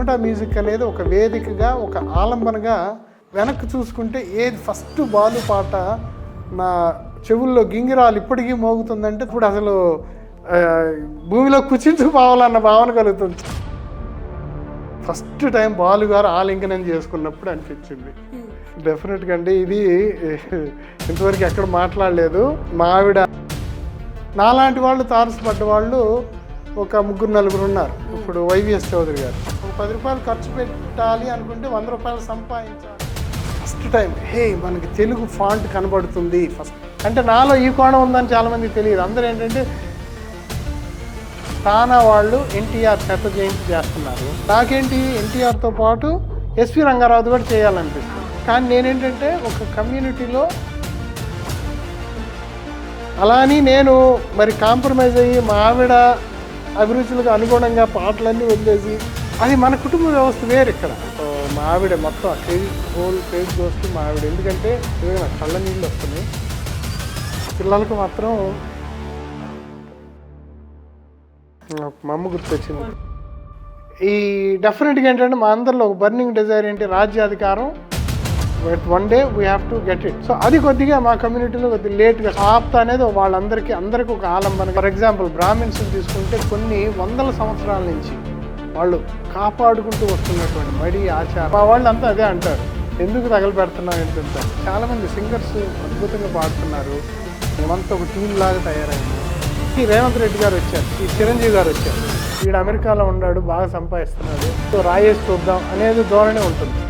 చెమటా music అనేది ఒక వేదికగా ఒక ఆలంబనగా వెనక్కి చూసుకుంటే ఏది ఫస్ట్ బాలు పాట నా చెవుల్లో గింగిరాలు ఇప్పటికీ మోగుతుందంటే ఇప్పుడు అసలు భూమిలో కుచించుకోవాలన్న భావన కలుగుతుంది. ఫస్ట్ టైం బాలు గారు ఆలింగనం చేసుకున్నప్పుడు అనిపించింది. డెఫినెట్గా అండి ఇది ఇంతవరకు ఎక్కడ మాట్లాడలేదు. మా ఆవిడ నాలాంటి వాళ్ళు తారసపడ్డ వాళ్ళు ఒక ముగ్గురు నలుగురు ఉన్నారు. ఇప్పుడు వైవిఎస్ చౌదరి గారు. ఒక పది రూపాయలు ఖర్చు పెట్టాలి అనుకుంటే వంద రూపాయలు సంపాదించాలి. ఫస్ట్ టైం హే మనకి తెలుగు ఫాంట్ కనబడుతుంది. ఫస్ట్ అంటే నాలో ఈ కోణం ఉందని చాలామందికి తెలియదు. అందరూ ఏంటంటే తానా వాళ్ళు ఎన్టీఆర్ శత జయంతి చేస్తున్నారు. నాకేంటి ఎన్టీఆర్తో పాటు ఎస్వి రంగారావు కూడా చేయాలనిపిస్తుంది. కానీ నేనేంటంటే ఒక కమ్యూనిటీలో అలా అని నేను మరి కాంప్రమైజ్ అయ్యి మా ఆవిడ అభిరుచులకు అనుగుణంగా పాటలన్నీ వదిలేసి అది మన కుటుంబ వ్యవస్థ వేరు ఇక్కడ. మా ఆవిడ మొత్తం ఆ క్రెడిట్ హోల్ క్రెడిట్ దోస్తు మా ఆవిడ. ఎందుకంటే ఏదైనా నాకు కళ్ళ నీళ్ళు వస్తున్నాయి. పిల్లలకు మాత్రం మమ్మ మా అమ్మ గుర్తొచ్చింది. ఈ డెఫినెట్గా ఏంటంటే మా అందరిలో ఒక బర్నింగ్ డిజైర్ ఏంటి? రాజ్యాధికారం. But one day we have to get it so అది కొద్దిగా మా కమ్యూనిటీలో కొద్దిగా లేట్గా ఆప్త అనేది వాళ్ళందరికీ అందరికీ ఒక ఆలంబన ఫర్ ఎగ్జాంపుల్ బ్రాహ్మిన్స్ తీసుకుంటే కొన్ని వందల సంవత్సరాల నుంచి వాళ్ళు కాపాడుకుంటూ వస్తున్నటువంటి మడి ఆచారం. మా వాళ్ళు అంతా అదే అంటారు. ఎందుకు తగలబెడుతున్నాం ఏంటంటే చాలా మంది సింగర్స్ అద్భుతంగా పాడుతున్నారు. మేమంతా ఒక టీం లాగా తయారైంది. ఈ రేవంత్ రెడ్డి గారు వచ్చారు. ఈ చిరంజీవి గారు వచ్చారు. వీడు అమెరికాలో ఉన్నాడు బాగా సంపాదిస్తున్నాడు. సో రాయేసి చూద్దాం అనేది ధోరణి ఉంటుంది.